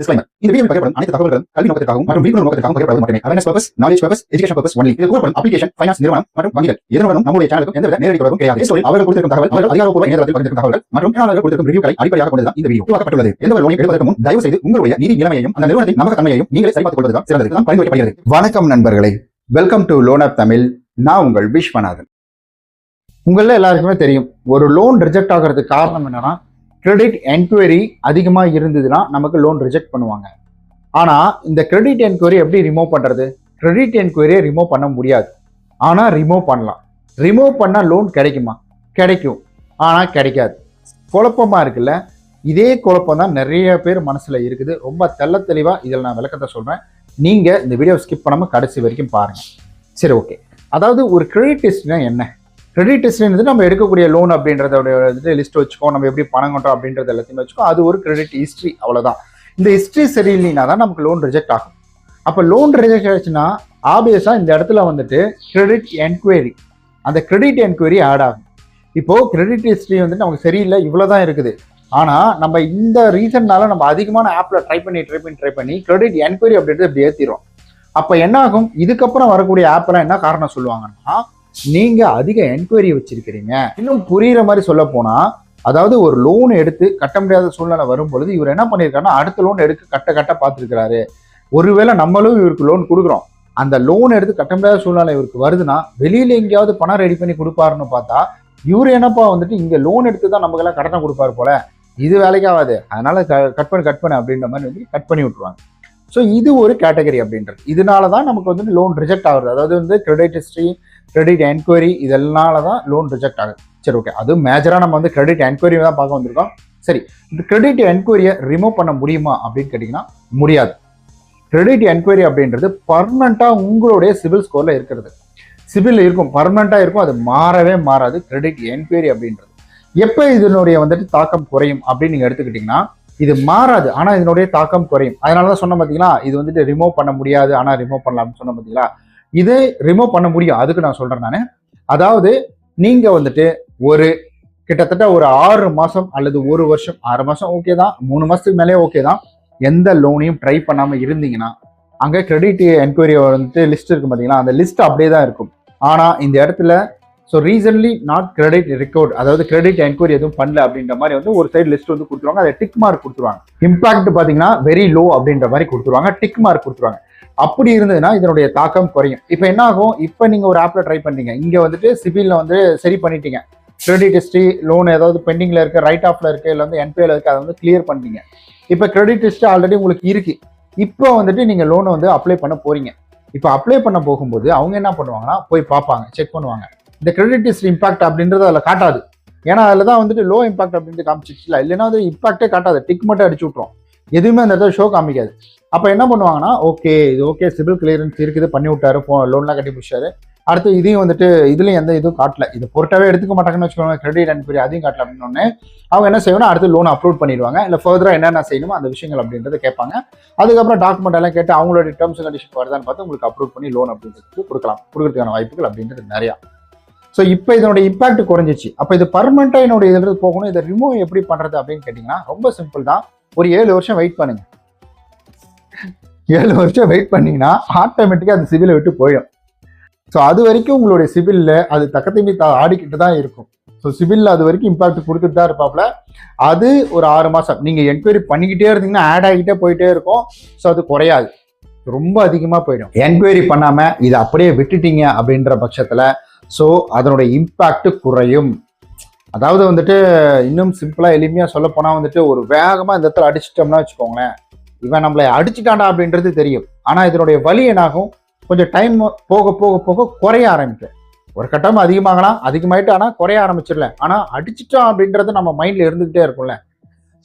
Disclaimer. இந்த பகிரப்படும் அனைத்து தகவல்களும் கல்வி நோக்கத்திற்காகவும் மற்றும் விழிப்புணர்வு நோக்கத்திற்காகவும் மட்டுமே. Awareness purpose knowledge purpose education purpose only இது கூறப்படும் அப்ளிகேஷன் ஃபைனான்ஸ் நிறுவனம் மற்றும் வங்கிகள். நம்முடைய சேனலுக்கும் எந்தவித நேரடி தொடர்பும் கிடையாது. அவர்கள் கொடுத்திருக்கும் தகவல் அவர்கள் அதிகாரப்பூர்வ இணையதளத்தில் பகிர்ந்திருக்கும் மற்றும் கொடுத்திருக்கும் ரிவ்யூக்களை அடிப்படையாக இந்த வீடியோ உருவாக்கப்பட்டுள்ளது. எந்த ஒரு லோனை எடுப்பதற்கு முன் தயவு செய்து உங்களுடைய நிதி நிலைமையையும் அந்த நிறுவனத்தின் நம்பகத்தன்மையையும் நீங்களே சரிபார்த்துக் கொள்வதுதான் சிறந்தது. தான் பரிந்துரைக்கப்படுகிறது. வணக்கம் நண்பர்களே. Welcome to loan app Tamil நான் உங்கள் விஸ்வநாதன். உங்கள எல்லாருக்குமே தெரியும். ஒரு லோன் ரிஜெக்ட் ஆகிறதுக்கு காரணம் என்னன்னா கிரெடிட் என்கொயரி அதிகமாக இருந்ததுன்னா நமக்கு லோன் ரிஜெக்ட் பண்ணுவாங்க. ஆனால் இந்த கிரெடிட் என்கொயரி எப்படி ரிமூவ் பண்ணுறது கிரெடிட் என்கொயரியை ரிமூவ் பண்ண முடியாது. ஆனால் ரிமூவ் பண்ணலாம். ரிமூவ் பண்ணால் லோன் கிடைக்குமா? கிடைக்கும். ஆனால் கிடைக்காது. குழப்பமாக இருக்குல்ல? இதே குழப்பம் தான் நிறைய பேர் மனசில் இருக்குது. ரொம்ப தெள்ள தெளிவாக இதில் நான் விளக்கத்தை சொல்கிறேன் நீங்கள் இந்த வீடியோ ஸ்கிப் பண்ணாமல் கடைசி வரைக்கும் பாருங்கள் சரி ஓகே அதாவது ஒரு கிரெடிட் டெஸ்ட்னா என்ன? கிரெடிட் ஹிஸ்ட்ரின்றது நம்ம எடுக்கக்கூடிய லோன் அப்படின்றத வந்துட்டு லிஸ்ட் வச்சுக்கோ நம்ம எப்படி பணம் கொண்டோம் அப்படின்றது எல்லாத்தையுமே வச்சுக்கோ அது ஒரு கிரெடிட் ஹிஸ்ட்ரி அவ்வளோதான் இந்த ஹிஸ்ட்ரி சரியில்லைனா தான் நமக்கு லோன் ரிஜெக்ட் ஆகும். அப்போ லோன் ரிஜெக்ட் ஆச்சுன்னா ஆப்வியஸாக இந்த இடத்துல வந்துட்டு கிரெடிட் என்கொயரி அந்த கிரெடிட் என்கொயரி ஆட் ஆகும். இப்போது கிரெடிட் ஹிஸ்ட்ரி வந்துட்டு நமக்கு சரியில்லை இவ்வளோ தான் இருக்குது. ஆனால் நம்ம இந்த ரீசன்னால நம்ம அதிகமான ஆப்பில் ட்ரை பண்ணி ட்ரை பண்ணி ட்ரை பண்ணி கிரெடிட் என்கொயரி அப்படின்றது இப்படி ஏற்றிடும் அப்போ என்ன ஆகும் இதுக்கப்புறம் வரக்கூடிய ஆப்பெல்லாம் என்ன காரணம் சொல்லுவாங்கன்னா நீங்க அதிக என்கொயரி வச்சிருக்கிறீங்க. இன்னும் புரியுற மாதிரி சொல்ல போனா அதாவது ஒரு லோன் எடுத்து கட்ட முடியாத சூழ்நிலை வரும் பொழுது இவர் என்ன பண்ணியிருக்காருன்னா அடுத்த லோன் எடுக்க கட்ட கட்ட பார்த்துருக்கிறாரு. ஒருவேளை நம்மளும் இவருக்கு லோன் கொடுக்குறோம். அந்த லோன் எடுத்து கட்ட முடியாத சூழ்நிலை இவருக்கு வருதுன்னா வெளியில எங்கேயாவது பணம் ரெடி பண்ணி கொடுப்பாருன்னு பார்த்தா இவர் என்னப்பா வந்துட்டு இங்க லோன் எடுத்து தான் நமக்கெல்லாம் கடனை கொடுப்பாரு போல. இது வேலைக்கு ஆகாது. அதனால கட் பண்ணு கட் பண்ணு அப்படின்ற மாதிரி வந்து கட் பண்ணி விட்டுருவாங்க. ஸோ இது ஒரு கேட்டகரி அப்படின்றது. இதனால தான் நமக்கு வந்து லோன் ரிஜெக்ட் ஆகுது அதாவது வந்து கிரெடிட் ஹிஸ்ட்ரி கிரெடிட் என்கொயரி இதனால தான் லோன் ரிஜெக்ட் ஆகுது. சரி ஓகே அது மேஜராக நம்ம வந்து கிரெடிட் என்கொயரி தான் பார்க்க வந்திருக்கோம். சரி இந்த கிரெடிட் என்கொயரியை ரிமூவ் பண்ண முடியுமா அப்படின்னு கேட்டிங்கன்னா முடியாது. கிரெடிட் என்கொயரி அப்படின்றது பர்மனண்ட்டாக உங்களுடைய சிவில் ஸ்கோரில் இருக்கிறது. சிவில் இருக்கும் பர்மனண்ட்டாக இருக்கும் அது மாறவே மாறாது. கிரெடிட் என்கொயரி அப்படின்றது. எப்போ இதனுடைய வந்துட்டு தாக்கம் குறையும் அப்படின்னு நீங்கள் எடுத்துக்கிட்டிங்கன்னா இது மாறாது. ஆனால் இதனுடைய தாக்கம் குறையும். அதனால தான் சொன்ன பார்த்தீங்களா இது வந்துட்டு ரிமூவ் பண்ண முடியாது. ஆனால் ரிமூவ் பண்ணலாம்னு சொன்ன பார்த்தீங்களா இதை ரிமூவ் பண்ண முடியும். அதுக்கு நான் சொல்கிறேன் நான். அதாவது நீங்கள் வந்துட்டு ஒரு கிட்டத்தட்ட ஒரு ஆறு மாதம் அல்லது ஒரு வருஷம் ஆறு மாதம் ஓகே தான். மூணு மாதத்துக்கு மேலே ஓகே தான். எந்த லோனையும் ட்ரை பண்ணாமல் இருந்தீங்கன்னா அங்கே கிரெடிட் என்கொயரி வந்துட்டு லிஸ்ட் இருக்கும் பார்த்தீங்களா அந்த லிஸ்ட் அப்படியே தான் இருக்கும். ஆனால் இந்த இடத்துல so recently not credit record அதாவது கிரெடிட் என்கொயரி எதுவும் பண்ணல அப்படின்ற மாதிரி வந்து ஒரு சைடு லிஸ்ட் வந்து கொடுத்துருவாங்க. அதை டிக் மார்க் கொடுத்துருவாங்க. இம்பாக்ட் பார்த்தீங்கன்னா வெரி லோ அப்படின்ற மாதிரி கொடுத்துருவாங்க. டிக் மார்க் கொடுத்துருவாங்க. அப்படி இருந்ததுன்னா இதனுடைய தாக்கம் குறையும். இப்போ என்ன ஆகும்? இப்போ நீங்கள் ஒரு ஆப்பில் ட்ரை பண்ணீங்க இங்கே வந்துட்டு சிபிலில் வந்து சரி பண்ணிட்டீங்க. கிரெடிட் ஹிஸ்ட்ரி லோன் ஏதாவது பெண்டிங்கில் இருக்குது ரைட் ஆஃப்ல இருக்குது இல்லை வந்து என்பிஎல் இருக்குது அதை வந்து கிளியர் பண்ணிட்டீங்க. இப்போ கிரெடிட் ஹிஸ்ட்ரி ஆல்ரெடி உங்களுக்கு இருக்குது இப்போ வந்துட்டு நீங்கள் லோனை வந்து அப்ளை பண்ண போகிறீங்க இப்போ அப்ளை பண்ண போகும்போது அவங்க என்ன பண்ணுவாங்கன்னா போய் பார்ப்பாங்க செக் பண்ணுவாங்க. இந்த கிரெடிட் ஹிஸ்ட்ரி இம்பாக்ட் அப்படின்றது அதில் காட்டாது. ஏன்னா அதில் தான் வந்துட்டு லோ இம்பாக்ட் அப்படின்ட்டு காமிச்சிச்சுல இல்லைன்னா வந்து இம்பாக்டே காட்டாது. டிக் மட்டும் அடிச்சு விட்ரும் எதுவுமே அந்த இடத்துல ஷோ காமிக்காது. அப்போ என்ன பண்ணுவாங்கன்னா ஓகே இது ஓகே சிபில் கிளியரன்ஸ் இருக்குது பண்ணி விட்டாரு ஃபோ லோன்லாம் கட்டி பிடிச்சாரு. அடுத்து இதையும் வந்துட்டு இதுலையும் எந்த இதுவும் காட்டல. இது பொருட்டாவே எடுத்துக்க மாட்டாங்கன்னு வச்சுக்கோங்க. கிரெடிட் என்கொயரி அதையும் காட்டல அப்படின்னு அவங்க என்ன செய்யணும் அடுத்து லோன் அப்லோட் பண்ணிடுவாங்க. இல்லை ஃபர்தராக என்னென்ன செய்யணுமோ அந்த விஷயங்கள் அப்படின்றத கேட்பாங்க. அதுக்கப்புறம் டாக்குமெண்ட் எல்லாம் கேட்டு அவங்களோட டேர்ம்ஸ் கண்டிஷன் வருதான்னு பார்த்து உங்களுக்கு அப்லோட் பண்ணி லோன் அப்படின்றது கொடுக்கலாம். கொடுக்கறதுக்கான வாய்ப்புகள் அப்படின்றது நிறையா. ஸோ இப்போ இதனுடைய இம்பாக்ட் குறைஞ்சிச்சு. அப்போ இது பர்மனெண்ட்டாக என்னுடைய இதில் போகணும். இதை ரிமூவ் எப்படி பண்ணுறது அப்படின்னு கேட்டிங்கன்னா ரொம்ப சிம்பிள் தான். ஒரு ஏழு வருஷம் வெயிட் பண்ணுங்க. ஏழு வருஷம் வெயிட் பண்ணிங்கன்னா ஆட்டோமேட்டிக்காக அந்த சிவிலை விட்டு போயிடும். ஸோ அது வரைக்கும் உங்களுடைய சிவிலில் அது தக்கத்தையுமே ஆடிக்கிட்டு தான் இருக்கும். ஸோ சிவிலில் அது வரைக்கும் இம்பாக்ட் கொடுத்துட்டு தான் இருப்பாப்ல அது ஒரு ஆறு மாதம் நீங்கள் என்கொயரி பண்ணிக்கிட்டே இருந்தீங்கன்னா ஆட் ஆகிட்டே போயிட்டே இருக்கும். ஸோ அது குறையாது. ரொம்ப அதிகமாக போயிடும். என்கொயரி பண்ணாமல் இதை அப்படியே விட்டுட்டீங்க அப்படின்ற பட்சத்தில் ஸோ அதனுடைய இம்பேக்ட் குறையும். அதாவது வந்துட்டு இன்னும் சிம்பிளாக எளிமையாக சொல்ல போனால் வந்துட்டு ஒரு வேகமாக இந்த இடத்துல அடிச்சிட்டோம்னா வச்சுக்கோங்களேன் இவன் நம்மளை அடிச்சிட்டாண்டா அப்படின்றது தெரியும். ஆனால் இதனுடைய வலி என்னாகும்? கொஞ்சம் டைம் போக போக போக குறைய ஆரம்பிக்கும். ஒரு கட்டம் அதிகமாகலாம் அதிகமாயிட்டு ஆனால் குறைய ஆரம்பிச்சிடல ஆனால் அடிச்சிட்டோம் அப்படின்றது நம்ம மைண்டில் இருந்துகிட்டே இருக்கும்ல.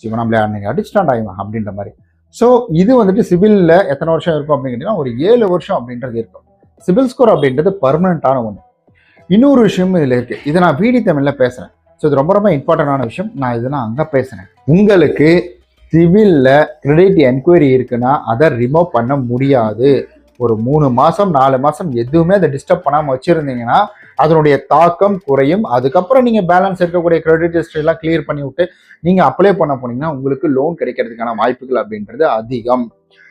இவன் நம்மளை அன்னைக்கு அடிச்சிட்டாண்டா இவன் அப்படின்ற மாதிரி. ஸோ இது வந்துட்டு சிவிலில் எத்தனை வருஷம் இருக்கும் அப்படின்னு கேட்டிங்கன்னா ஒரு ஏழு வருஷம் அப்படின்றது இருக்கும். சிவில் ஸ்கோர் அப்படின்றது பர்மனண்ட்டான ஒன்று இன்னொரு விஷயமும் இதில் இருக்கு. இதை நான் வீடி தமிழில் பேசுகிறேன் ஸோ இது ரொம்ப ரொம்ப இம்பார்ட்டண்டான விஷயம். நான் இதை நான் அங்கே பேசுகிறேன் உங்களுக்கு சிவிலில் கிரெடிட் என்கொயரி இருக்குன்னா அதை ரிமூவ் பண்ண முடியாது. ஒரு மூணு மாதம் நாலு மாதம் எதுவுமே அதை டிஸ்டர்ப் பண்ணாமல் வச்சுருந்தீங்கன்னா அதனுடைய தாக்கம் குறையும். அதுக்கப்புறம் நீங்கள் பேலன்ஸ் இருக்கக்கூடிய கிரெடிட் ஹிஸ்டரி கிளியர் பண்ணி விட்டு நீங்கள் அப்ளை பண்ண போனீங்கன்னா உங்களுக்கு லோன் கிடைக்கிறதுக்கான வாய்ப்புகள் அப்படின்றது அதிகம்.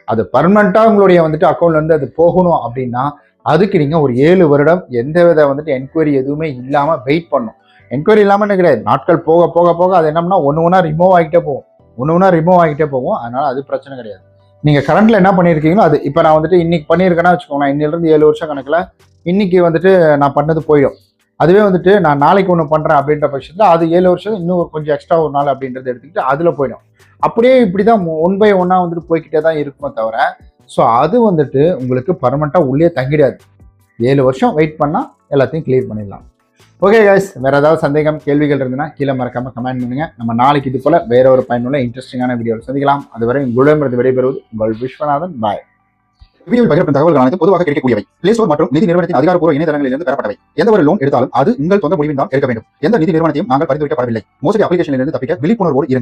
அது பர்மனெண்ட்டாக உங்களுடைய வந்துட்டு அக்கௌண்ட்லேருந்து அது போகணும் அப்படின்னா அதுக்கு நீங்கள் ஒரு ஏழு வருடம் எந்த வித வந்துட்டு என்கொயரி எதுவுமே இல்லாமல் வெயிட் பண்ணும் என்கொயரி இல்லாமல் என்ன கிடையாது. நாட்கள் போக போக போக அது என்னம்னா ஒன்று ஒன்றா ரிமூவ் ஆகிட்டே போகும். ஒன்று ஒன்றா ரிமூவ் ஆகிட்டே போகும். அதனால் அது பிரச்சனை கிடையாது. நீங்கள் கரண்ட்டில் என்ன பண்ணியிருக்கீங்களோ அது இப்போ நான் வந்துட்டு இன்றைக்கி பண்ணியிருக்கேன்னா வச்சுக்கோங்களேன். இன்னிலிருந்து ஏழு வருஷம் கணக்கில் இன்னைக்கு வந்துட்டு நான் பண்ணது போயிடும். அதுவே வந்துட்டு நான் நாளைக்கு ஒன்று பண்ணுறேன் அப்படின்ற பட்சத்தில் அது ஏழு வருஷம் இன்னும் கொஞ்சம் எக்ஸ்ட்ரா ஒரு நாள் அப்படின்றத எடுத்துக்கிட்டு அதில் போயிடும். அப்படியே இப்படி தான் ஒன் பை ஒன்னாக வந்துட்டு போய்க்கிட்டே தான் இருக்குமே தவிர ஸோ அது வந்துட்டு உங்களுக்கு பர்மனெண்ட்டாக உள்ளே தங்கிடாது. ஏழு வருஷம் வெயிட் பண்ணால் எல்லாத்தையும் கிளியர் பண்ணிடலாம். ஓகே கைஸ் வேறு ஏதாவது சந்தேகம் கேள்விகள் இருந்ததுன்னா கீழே மறக்காம கமெண்ட் பண்ணுங்க. நம்ம நாளைக்கு இது போல் வேற ஒரு பயனுள்ள இன்ட்ரெஸ்டிங்கான வீடியோவில் சந்திக்கலாம். அதுவரை உங்களிடமிருந்து விடைபெறுவது உங்கள் விஸ்வநாதன். பாய் வீடியோவில் பகிரப்படும் தகவல்கள் அனைத்து பொதுவாக கிடைக்கக்கூடியவை. பிளே ஸ்டோர் மற்றும் நிதி நிறுவனத்தின் அதிகாரப்பூர்வ இணையதளங்களிலிருந்து பெறப்பட்டவை. எந்த ஒரு லோன் எடுத்தாலும் அது உங்கள் சொந்த முடிவில் தான் எடுக்க வேண்டும். எந்த நிதி நிறுவனத்தையும் நாங்கள் பரிந்துரைக்கப்படவில்லை மோசடி அப்ளிகேஷனிலிருந்து தப்பிக்க விழிப்புணர்வோடு இருங்கள்.